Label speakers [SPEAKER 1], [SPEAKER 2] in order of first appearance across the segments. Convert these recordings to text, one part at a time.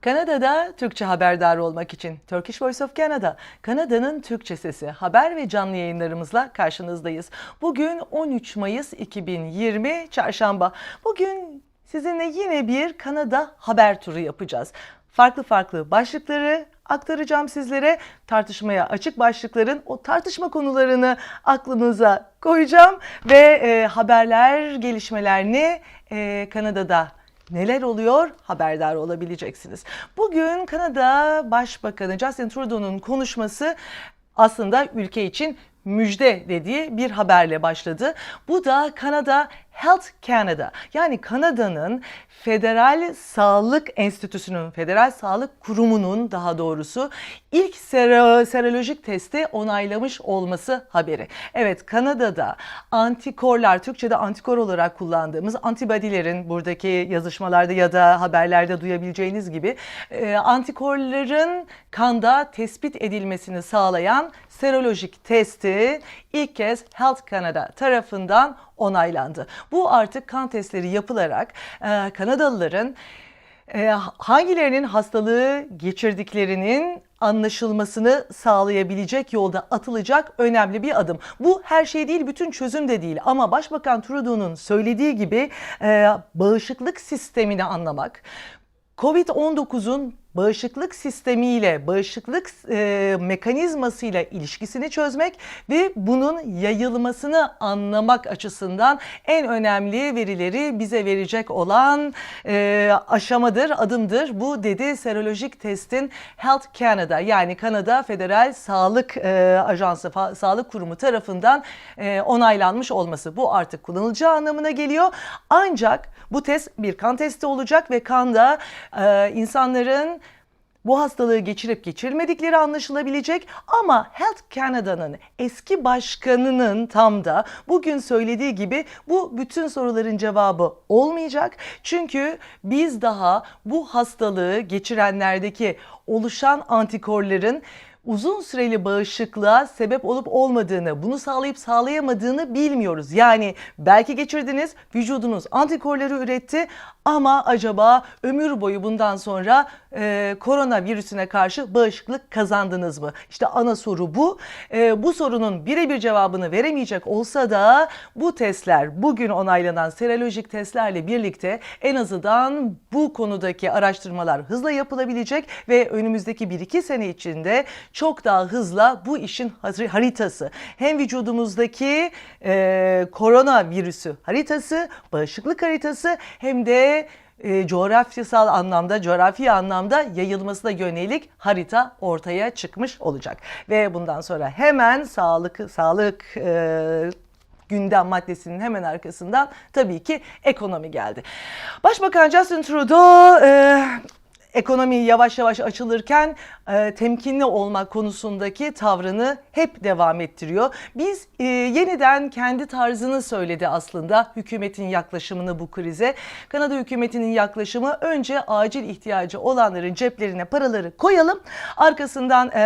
[SPEAKER 1] Kanada'da Türkçe haberdar olmak için Turkish Voice of Canada, Kanada'nın Türkçe sesi haber ve canlı yayınlarımızla karşınızdayız. Bugün 13 Mayıs 2020 Çarşamba. Bugün sizinle yine bir Kanada haber turu yapacağız. Farklı farklı başlıkları aktaracağım sizlere. Tartışmaya açık başlıkların o tartışma konularını aklınıza koyacağım ve e, haberler, gelişmeler ne e, Kanada'da neler oluyor haberdar olabileceksiniz. Bugün Kanada Başbakanı Justin Trudeau'nun konuşması aslında ülke için müjde dediği bir haberle başladı. Bu da Kanada Health Canada yani Kanada'nın Federal Sağlık Enstitüsü'nün, Federal Sağlık Kurumu'nun daha doğrusu ilk sero, serolojik testi onaylamış olması haberi. Evet Kanada'da antikorlar, Türkçe'de antikor olarak kullandığımız antibody'lerin buradaki yazışmalarda ya da haberlerde duyabileceğiniz gibi e, antikorların kanda tespit edilmesini sağlayan serolojik testi ilk kez Health Canada tarafından onaylandı. Bu artık kan testleri yapılarak e, Kanadalıların e, hangilerinin hastalığı geçirdiklerinin anlaşılmasını sağlayabilecek yolda atılacak önemli bir adım. Bu her şey değil, bütün çözüm de değil ama Başbakan Trudeau'nun söylediği gibi e, bağışıklık sistemini anlamak, Covid-19'un bağışıklık sistemiyle, bağışıklık e, mekanizmasıyla ilişkisini çözmek ve bunun yayılmasını anlamak açısından en önemli verileri bize verecek olan e, aşamadır, adımdır. Bu dedi serolojik testin Health Canada yani Kanada Federal Sağlık e, Ajansı, Fa- Sağlık Kurumu tarafından e, onaylanmış olması. Bu artık kullanılacağı anlamına geliyor. Ancak bu test bir kan testi olacak ve kanda e, insanların bu hastalığı geçirip geçirmedikleri anlaşılabilecek ama Health Canada'nın eski başkanının tam da bugün söylediği gibi bu bütün soruların cevabı olmayacak. Çünkü biz daha bu hastalığı geçirenlerdeki oluşan antikorların uzun süreli bağışıklığa sebep olup olmadığını, bunu sağlayıp sağlayamadığını bilmiyoruz. Yani belki geçirdiniz, vücudunuz antikorları üretti ama acaba ömür boyu bundan sonra e, koronavirüsüne karşı bağışıklık kazandınız mı? İşte ana soru bu. E, bu sorunun birebir cevabını veremeyecek olsa da bu testler bugün onaylanan serolojik testlerle birlikte en azından bu konudaki araştırmalar hızla yapılabilecek ve önümüzdeki 1-2 sene içinde çok daha hızla bu işin haritası hem vücudumuzdaki e, koronavirüsü haritası, bağışıklık haritası hem de e, coğrafyasal anlamda, coğrafi anlamda yayılmasına yönelik harita ortaya çıkmış olacak. Ve bundan sonra hemen sağlık sağlık e, gündem maddesinin hemen arkasından tabii ki ekonomi geldi. Başbakan Justin Trudeau e, ekonomi yavaş yavaş açılırken e, temkinli olmak konusundaki tavrını hep devam ettiriyor. Biz e, yeniden kendi tarzını söyledi aslında hükümetin yaklaşımını bu krize. Kanada hükümetinin yaklaşımı önce acil ihtiyacı olanların ceplerine paraları koyalım. Arkasından e,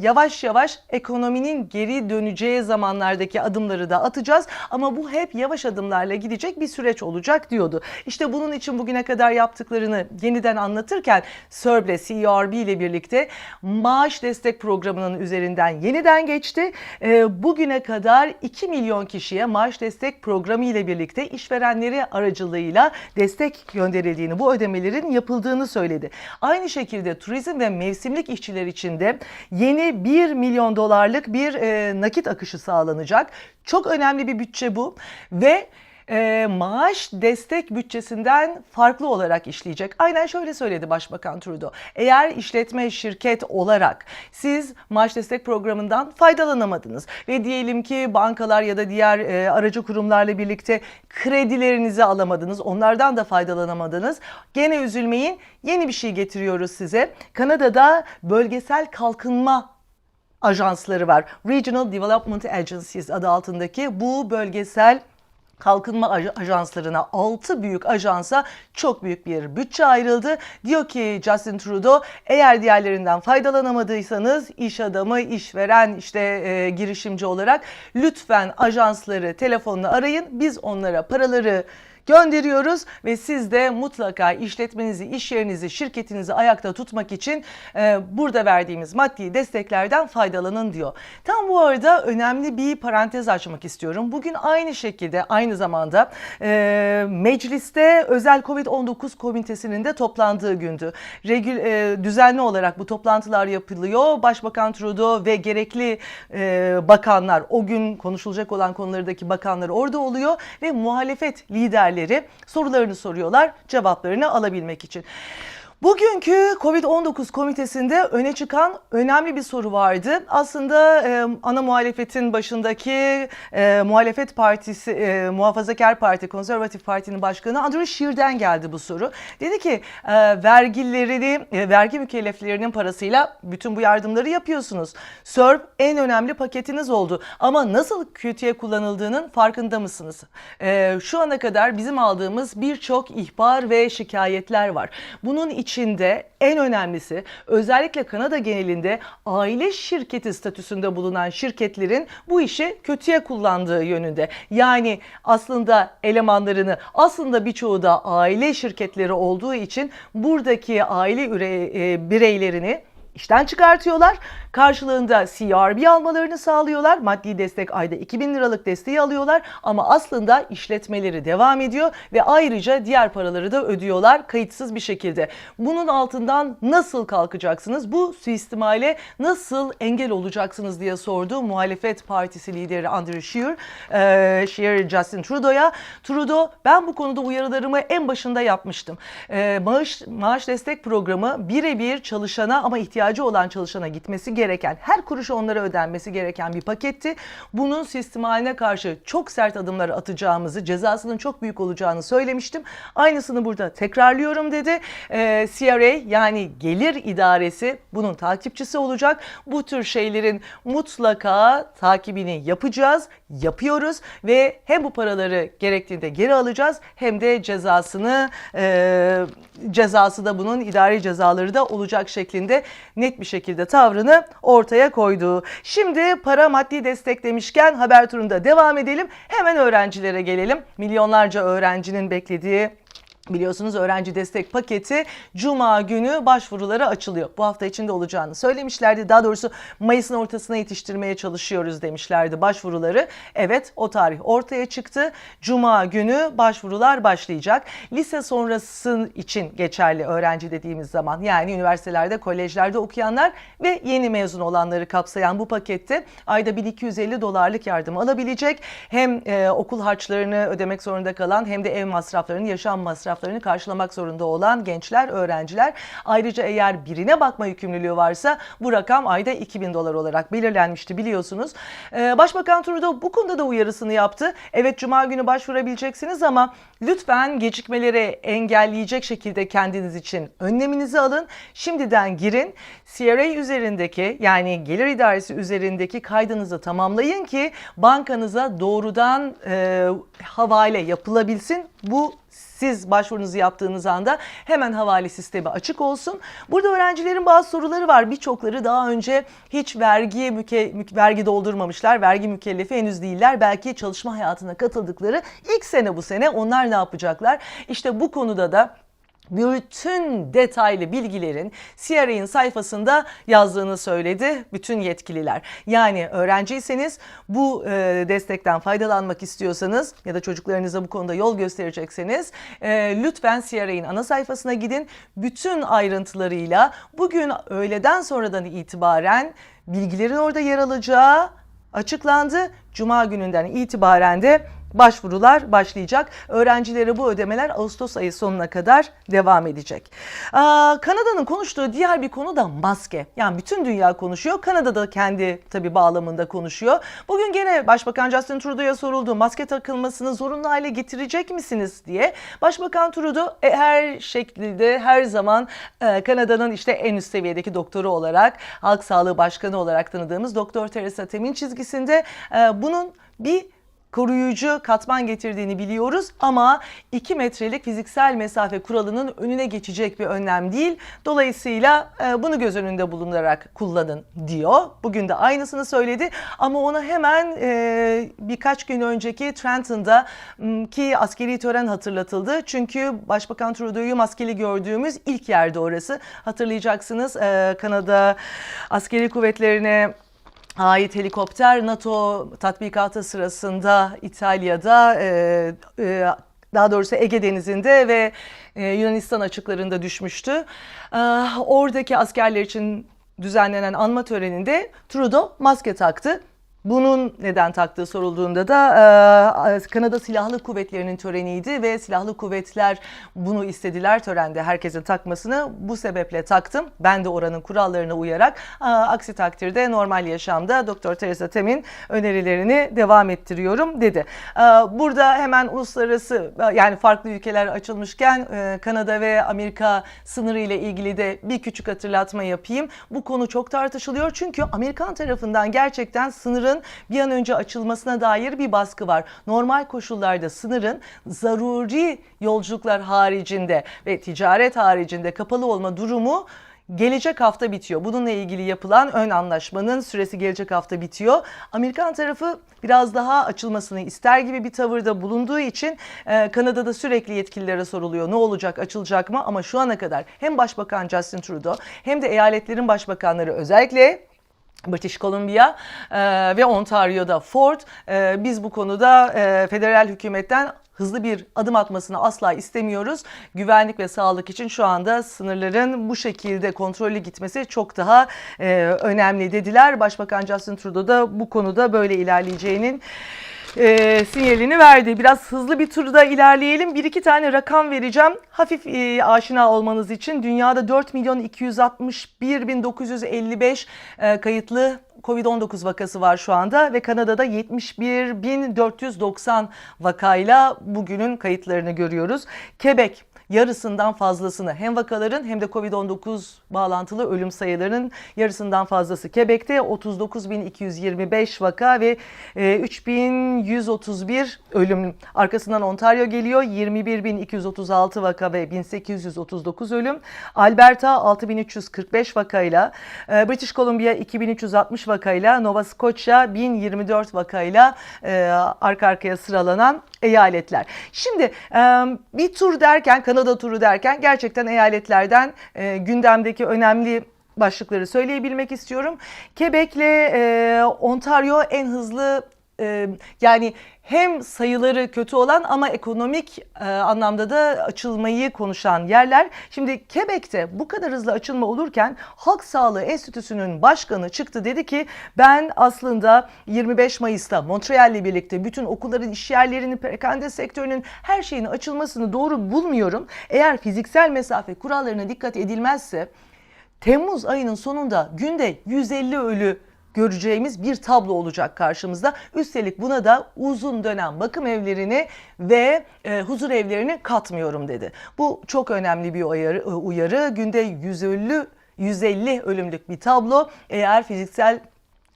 [SPEAKER 1] yavaş yavaş ekonominin geri döneceği zamanlardaki adımları da atacağız. Ama bu hep yavaş adımlarla gidecek bir süreç olacak diyordu. İşte bunun için bugüne kadar yaptıklarını yeniden anlatırken CERB'le CERB ile birlikte maaş destek programının üzerinden yeniden geçti. Ee, bugüne kadar 2 milyon kişiye maaş destek programı ile birlikte işverenleri aracılığıyla destek gönderildiğini, bu ödemelerin yapıldığını söyledi. Aynı şekilde turizm ve mevsimlik işçiler için de yeni 1 milyon dolarlık bir e, nakit akışı sağlanacak. Çok önemli bir bütçe bu ve e, maaş destek bütçesinden farklı olarak işleyecek. Aynen şöyle söyledi Başbakan Trudeau. Eğer işletme şirket olarak siz maaş destek programından faydalanamadınız ve diyelim ki bankalar ya da diğer e, aracı kurumlarla birlikte kredilerinizi alamadınız, onlardan da faydalanamadınız. Gene üzülmeyin. Yeni bir şey getiriyoruz size. Kanada'da bölgesel kalkınma ajansları var. Regional Development Agencies adı altındaki bu bölgesel kalkınma aj- ajanslarına 6 büyük ajansa çok büyük bir bütçe ayrıldı. Diyor ki Justin Trudeau eğer diğerlerinden faydalanamadıysanız iş adamı, işveren, işte e, girişimci olarak lütfen ajansları telefonla arayın. Biz onlara paraları gönderiyoruz ve siz de mutlaka işletmenizi, iş yerinizi, şirketinizi ayakta tutmak için e, burada verdiğimiz maddi desteklerden faydalanın diyor. Tam bu arada önemli bir parantez açmak istiyorum. Bugün aynı şekilde aynı zamanda e, mecliste özel Covid-19 komitesinin de toplandığı gündü. Regül, e, düzenli olarak bu toplantılar yapılıyor. Başbakan Trudeau ve gerekli e, bakanlar o gün konuşulacak olan konulardaki bakanlar orada oluyor ve muhalefet liderleri sorularını soruyorlar cevaplarını alabilmek için. Bugünkü Covid-19 komitesinde öne çıkan önemli bir soru vardı. Aslında e, ana muhalefetin başındaki e, muhalefet partisi, e, Muhafazakar Parti, Konservatif Parti'nin başkanı Andrew Scheer'den geldi bu soru. Dedi ki e, vergilerini, e, vergi mükelleflerinin parasıyla bütün bu yardımları yapıyorsunuz. SERP en önemli paketiniz oldu. Ama nasıl kötüye kullanıldığının farkında mısınız? E, şu ana kadar bizim aldığımız birçok ihbar ve şikayetler var. Bunun içinde en önemlisi özellikle Kanada genelinde aile şirketi statüsünde bulunan şirketlerin bu işi kötüye kullandığı yönünde. Yani aslında elemanlarını aslında birçoğu da aile şirketleri olduğu için buradaki aile e, bireylerini işten çıkartıyorlar. Karşılığında CRB almalarını sağlıyorlar. Maddi destek ayda 2000 liralık desteği alıyorlar ama aslında işletmeleri devam ediyor ve ayrıca diğer paraları da ödüyorlar kayıtsız bir şekilde. Bunun altından nasıl kalkacaksınız? Bu suistimale nasıl engel olacaksınız diye sordu muhalefet partisi lideri Andrew Scheer, e, Scheer Justin Trudeau'ya. Trudeau ben bu konuda uyarılarımı en başında yapmıştım. E, maaş, maaş destek programı birebir çalışana ama ihtiyacı olan çalışana gitmesi gereken, her kuruşu onlara ödenmesi gereken bir paketti. Bunun suistimaline karşı çok sert adımlar atacağımızı, cezasının çok büyük olacağını söylemiştim. Aynısını burada tekrarlıyorum dedi. E, CRA yani gelir idaresi bunun takipçisi olacak. Bu tür şeylerin mutlaka takibini yapacağız, yapıyoruz ve hem bu paraları gerektiğinde geri alacağız hem de cezasını e, cezası da bunun idari cezaları da olacak şeklinde net bir şekilde tavrını ortaya koydu. Şimdi para maddi destek demişken haber turunda devam edelim. Hemen öğrencilere gelelim. Milyonlarca öğrencinin beklediği Biliyorsunuz öğrenci destek paketi Cuma günü başvuruları açılıyor. Bu hafta içinde olacağını söylemişlerdi. Daha doğrusu Mayıs'ın ortasına yetiştirmeye çalışıyoruz demişlerdi başvuruları. Evet o tarih ortaya çıktı. Cuma günü başvurular başlayacak. Lise sonrası için geçerli öğrenci dediğimiz zaman yani üniversitelerde, kolejlerde okuyanlar ve yeni mezun olanları kapsayan bu pakette ayda 1250 dolarlık yardım alabilecek. Hem e, okul harçlarını ödemek zorunda kalan hem de ev masraflarını, yaşam masraflarını masraflarını karşılamak zorunda olan gençler, öğrenciler. Ayrıca eğer birine bakma yükümlülüğü varsa bu rakam ayda 2000 dolar olarak belirlenmişti biliyorsunuz. Ee, Başbakan Trudeau bu konuda da uyarısını yaptı. Evet cuma günü başvurabileceksiniz ama lütfen gecikmeleri engelleyecek şekilde kendiniz için önleminizi alın. Şimdiden girin. CRA üzerindeki yani gelir idaresi üzerindeki kaydınızı tamamlayın ki bankanıza doğrudan e, havale yapılabilsin. Bu siz başvurunuzu yaptığınız anda hemen havale sistemi açık olsun. Burada öğrencilerin bazı soruları var. Birçokları daha önce hiç vergi müke, vergi doldurmamışlar. Vergi mükellefi henüz değiller. Belki çalışma hayatına katıldıkları ilk sene bu sene onlar ne yapacaklar? İşte bu konuda da bütün detaylı bilgilerin CRA'in sayfasında yazdığını söyledi bütün yetkililer. Yani öğrenciyseniz bu e, destekten faydalanmak istiyorsanız ya da çocuklarınıza bu konuda yol gösterecekseniz e, lütfen CRA'in ana sayfasına gidin. Bütün ayrıntılarıyla bugün öğleden sonradan itibaren bilgilerin orada yer alacağı açıklandı. Cuma gününden itibaren de başvurular başlayacak. Öğrencilere bu ödemeler Ağustos ayı sonuna kadar devam edecek. Aa, Kanada'nın konuştuğu diğer bir konu da maske. Yani bütün dünya konuşuyor. Kanada da kendi tabi bağlamında konuşuyor. Bugün gene Başbakan Justin Trudeau'ya soruldu. Maske takılmasını zorunlu hale getirecek misiniz diye. Başbakan Trudeau e, her şekilde her zaman e, Kanada'nın işte en üst seviyedeki doktoru olarak, halk sağlığı başkanı olarak tanıdığımız Doktor Teresa Temin çizgisinde e, bunun bir koruyucu katman getirdiğini biliyoruz ama 2 metrelik fiziksel mesafe kuralının önüne geçecek bir önlem değil. Dolayısıyla e, bunu göz önünde bulundurarak kullanın diyor. Bugün de aynısını söyledi ama ona hemen e, birkaç gün önceki Trenton'da ki askeri tören hatırlatıldı. Çünkü Başbakan Trudeau'yu maskeli gördüğümüz ilk yerde orası. Hatırlayacaksınız e, Kanada askeri kuvvetlerine ait helikopter NATO tatbikatı sırasında İtalya'da e, e, daha doğrusu Ege Denizi'nde ve e, Yunanistan açıklarında düşmüştü. E, oradaki askerler için düzenlenen anma töreninde Trudeau maske taktı. Bunun neden taktığı sorulduğunda da e, Kanada Silahlı Kuvvetleri'nin töreniydi ve silahlı kuvvetler bunu istediler törende herkesin takmasını. Bu sebeple taktım. Ben de oranın kurallarına uyarak e, aksi takdirde normal yaşamda Dr. Theresa Tem'in önerilerini devam ettiriyorum dedi. E, burada hemen uluslararası yani farklı ülkeler açılmışken e, Kanada ve Amerika sınırı ile ilgili de bir küçük hatırlatma yapayım. Bu konu çok tartışılıyor çünkü Amerikan tarafından gerçekten sınırın bir an önce açılmasına dair bir baskı var. Normal koşullarda sınırın zaruri yolculuklar haricinde ve ticaret haricinde kapalı olma durumu gelecek hafta bitiyor. Bununla ilgili yapılan ön anlaşmanın süresi gelecek hafta bitiyor. Amerikan tarafı biraz daha açılmasını ister gibi bir tavırda bulunduğu için e, Kanada'da sürekli yetkililere soruluyor. Ne olacak, açılacak mı? Ama şu ana kadar hem Başbakan Justin Trudeau hem de eyaletlerin başbakanları özellikle British Columbia e, ve Ontario'da Ford e, biz bu konuda e, federal hükümetten hızlı bir adım atmasını asla istemiyoruz. Güvenlik ve sağlık için şu anda sınırların bu şekilde kontrollü gitmesi çok daha e, önemli dediler. Başbakan Justin Trudeau da bu konuda böyle ilerleyeceğinin e, sinyalini verdi. Biraz hızlı bir turda ilerleyelim. Bir iki tane rakam vereceğim. Hafif e, aşina olmanız için dünyada 4 milyon 261 bin 955 e, kayıtlı Covid-19 vakası var şu anda ve Kanada'da 71.490 vakayla bugünün kayıtlarını görüyoruz. Quebec yarısından fazlasını hem vakaların hem de Covid-19 bağlantılı ölüm sayılarının yarısından fazlası. Quebec'te 39.225 vaka ve e, 3.131 ölüm. Arkasından Ontario geliyor 21.236 vaka ve 1839 ölüm. Alberta 6.345 vakayla, e, British Columbia 2.360 vakayla, Nova Scotia 1024 vakayla e, arka arkaya sıralanan eyaletler. Şimdi e, bir tur derken Kanada turu derken gerçekten eyaletlerden e, gündemdeki önemli başlıkları söyleyebilmek istiyorum. Quebec'le e, Ontario en hızlı e, yani hem sayıları kötü olan ama ekonomik e, anlamda da açılmayı konuşan yerler. Şimdi Quebec'te bu kadar hızlı açılma olurken Halk Sağlığı Enstitüsü'nün başkanı çıktı dedi ki ben aslında 25 Mayıs'ta Montreal ile birlikte bütün okulların, iş yerlerinin, perakende sektörünün her şeyin açılmasını doğru bulmuyorum. Eğer fiziksel mesafe kurallarına dikkat edilmezse Temmuz ayının sonunda günde 150 ölü göreceğimiz bir tablo olacak karşımızda. Üstelik buna da uzun dönem bakım evlerini ve e, huzur evlerini katmıyorum dedi. Bu çok önemli bir uyarı. uyarı. Günde 150 150 ölümlük bir tablo. Eğer fiziksel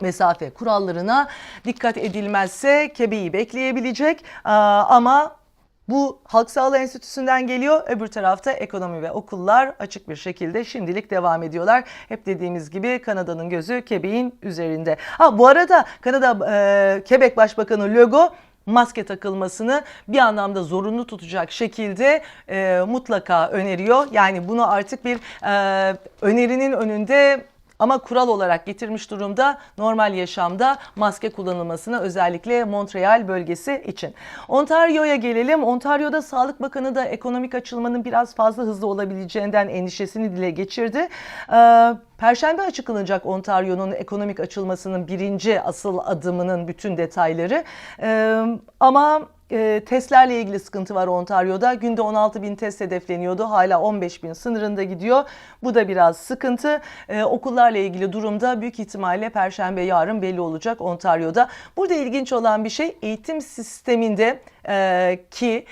[SPEAKER 1] mesafe kurallarına dikkat edilmezse kebeği bekleyebilecek. Ama bu Halk Sağlığı Enstitüsü'nden geliyor. Öbür tarafta ekonomi ve okullar açık bir şekilde şimdilik devam ediyorlar. Hep dediğimiz gibi Kanada'nın gözü Quebec'in üzerinde. Ha bu arada Kanada e, Quebec Başbakanı Legault maske takılmasını bir anlamda zorunlu tutacak şekilde e, mutlaka öneriyor. Yani bunu artık bir e, önerinin önünde ama kural olarak getirmiş durumda normal yaşamda maske kullanılmasını özellikle Montreal bölgesi için. Ontario'ya gelelim. Ontario'da Sağlık Bakanı da ekonomik açılmanın biraz fazla hızlı olabileceğinden endişesini dile geçirdi. Ee, Perşembe açıklanacak Ontario'nun ekonomik açılmasının birinci asıl adımının bütün detayları. Ee, ama e, testlerle ilgili sıkıntı var Ontario'da. Günde 16 bin test hedefleniyordu. Hala 15 bin sınırında gidiyor. Bu da biraz sıkıntı. E, okullarla ilgili durumda büyük ihtimalle Perşembe yarın belli olacak Ontario'da. Burada ilginç olan bir şey eğitim sisteminde e, ki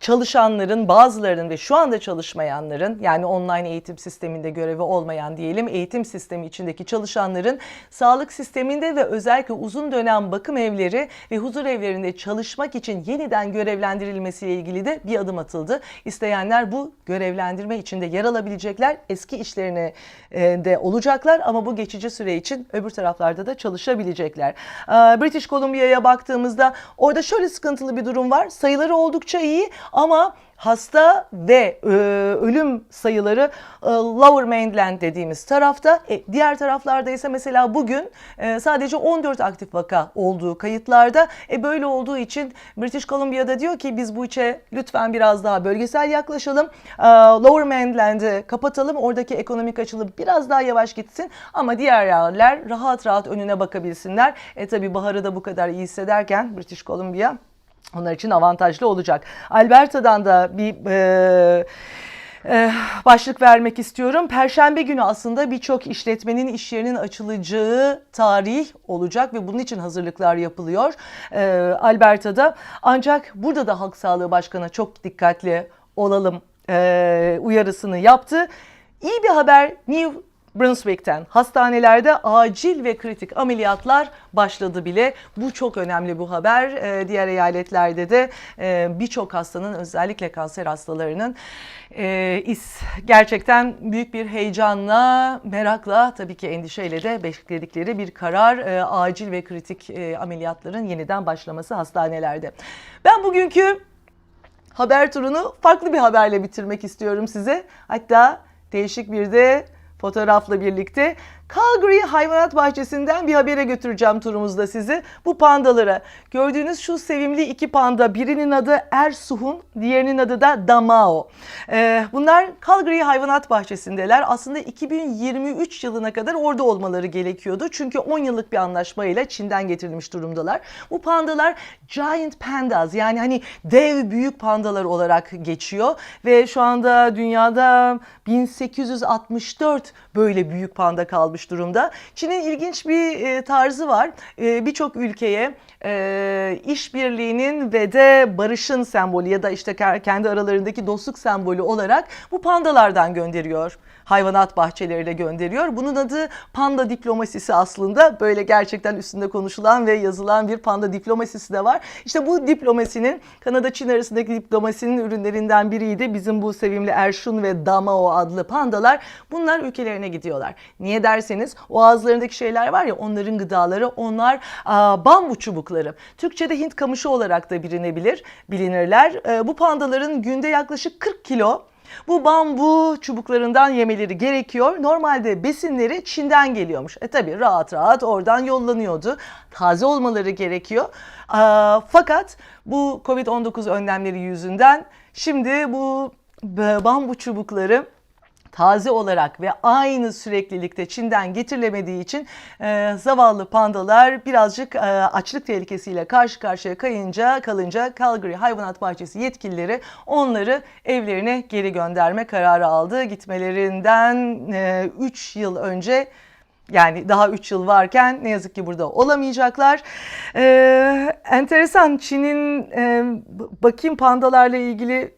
[SPEAKER 1] çalışanların bazılarının ve şu anda çalışmayanların yani online eğitim sisteminde görevi olmayan diyelim eğitim sistemi içindeki çalışanların sağlık sisteminde ve özellikle uzun dönem bakım evleri ve huzur evlerinde çalışmak için yeniden görevlendirilmesiyle ilgili de bir adım atıldı. İsteyenler bu görevlendirme içinde yer alabilecekler. Eski işlerine e, de olacaklar ama bu geçici süre için öbür taraflarda da çalışabilecekler. Ee, British Columbia'ya baktığımızda orada şöyle sıkıntılı bir durum var. Sayıları oldukça iyi ama hasta ve e, ölüm sayıları e, Lower Mainland dediğimiz tarafta. E, diğer taraflarda ise mesela bugün e, sadece 14 aktif vaka olduğu kayıtlarda. E, böyle olduğu için British Columbia'da diyor ki biz bu işe lütfen biraz daha bölgesel yaklaşalım. E, Lower Mainland'ı kapatalım. Oradaki ekonomik açılım biraz daha yavaş gitsin ama diğer yerler rahat rahat önüne bakabilsinler. E tabi baharı da bu kadar iyi hissederken British Columbia onlar için avantajlı olacak. Alberta'dan da bir e, e, başlık vermek istiyorum. Perşembe günü aslında birçok işletmenin iş yerinin açılacağı tarih olacak ve bunun için hazırlıklar yapılıyor e, Alberta'da. Ancak burada da Halk Sağlığı Başkanı çok dikkatli olalım e, uyarısını yaptı. İyi bir haber New Brunswick'ten hastanelerde acil ve kritik ameliyatlar başladı bile. Bu çok önemli bu haber. Ee, diğer eyaletlerde de e, birçok hastanın özellikle kanser hastalarının e, is- gerçekten büyük bir heyecanla, merakla tabii ki endişeyle de bekledikleri bir karar e, acil ve kritik e, ameliyatların yeniden başlaması hastanelerde. Ben bugünkü haber turunu farklı bir haberle bitirmek istiyorum size. Hatta değişik bir de fotoğrafla birlikte Calgary Hayvanat Bahçesi'nden bir habere götüreceğim turumuzda sizi. Bu pandalara gördüğünüz şu sevimli iki panda birinin adı Ersuhun diğerinin adı da Damao. Ee, bunlar Calgary Hayvanat Bahçesi'ndeler. Aslında 2023 yılına kadar orada olmaları gerekiyordu. Çünkü 10 yıllık bir anlaşmayla Çin'den getirilmiş durumdalar. Bu pandalar Giant Pandas yani hani dev büyük pandalar olarak geçiyor. Ve şu anda dünyada 1864 böyle büyük panda kalmış durumda. Çin'in ilginç bir e, tarzı var. E, Birçok ülkeye e, işbirliğinin ve de barışın sembolü ya da işte ke- kendi aralarındaki dostluk sembolü olarak bu pandalardan gönderiyor. Hayvanat bahçeleriyle gönderiyor. Bunun adı panda diplomasisi aslında. Böyle gerçekten üstünde konuşulan ve yazılan bir panda diplomasisi de var. İşte bu diplomasinin Kanada-Çin arasındaki diplomasinin ürünlerinden biriydi. Bizim bu sevimli Erşun ve Damao adlı pandalar. Bunlar ülkelerine gidiyorlar. Niye derseniz o ağızlarındaki şeyler var ya onların gıdaları onlar aa, bambu çubukları. Türkçe'de Hint kamışı olarak da bilinebilir, bilinirler. Ee, bu pandaların günde yaklaşık 40 kilo bu bambu çubuklarından yemeleri gerekiyor. Normalde besinleri Çin'den geliyormuş. E tabi rahat rahat oradan yollanıyordu. Taze olmaları gerekiyor. Aa, fakat bu Covid-19 önlemleri yüzünden şimdi bu bambu çubukları taze olarak ve aynı süreklilikte Çin'den getirilemediği için e, zavallı pandalar birazcık e, açlık tehlikesiyle karşı karşıya kayınca kalınca Calgary Hayvanat Bahçesi yetkilileri onları evlerine geri gönderme kararı aldı. Gitmelerinden 3 yıl önce yani daha 3 yıl varken ne yazık ki burada olamayacaklar. Ee, enteresan Çin'in e, bakayım pandalarla ilgili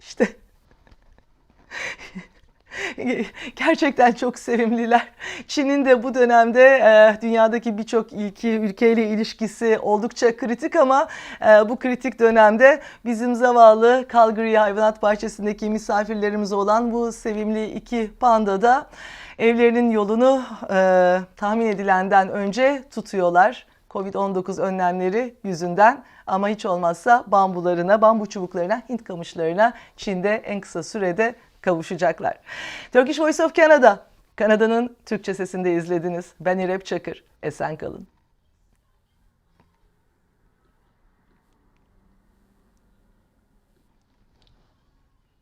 [SPEAKER 1] işte Gerçekten çok sevimliler. Çin'in de bu dönemde e, dünyadaki birçok ilki ülkeyle ilişkisi oldukça kritik ama e, bu kritik dönemde bizim zavallı Calgary Hayvanat Bahçesi'ndeki misafirlerimiz olan bu sevimli iki panda da evlerinin yolunu e, tahmin edilenden önce tutuyorlar. Covid-19 önlemleri yüzünden ama hiç olmazsa bambularına, bambu çubuklarına, Hint kamışlarına Çin'de en kısa sürede kavuşacaklar. Turkish Voice of Canada, Kanada'nın Türkçe sesinde izlediniz. Ben İrep Çakır. Esen kalın.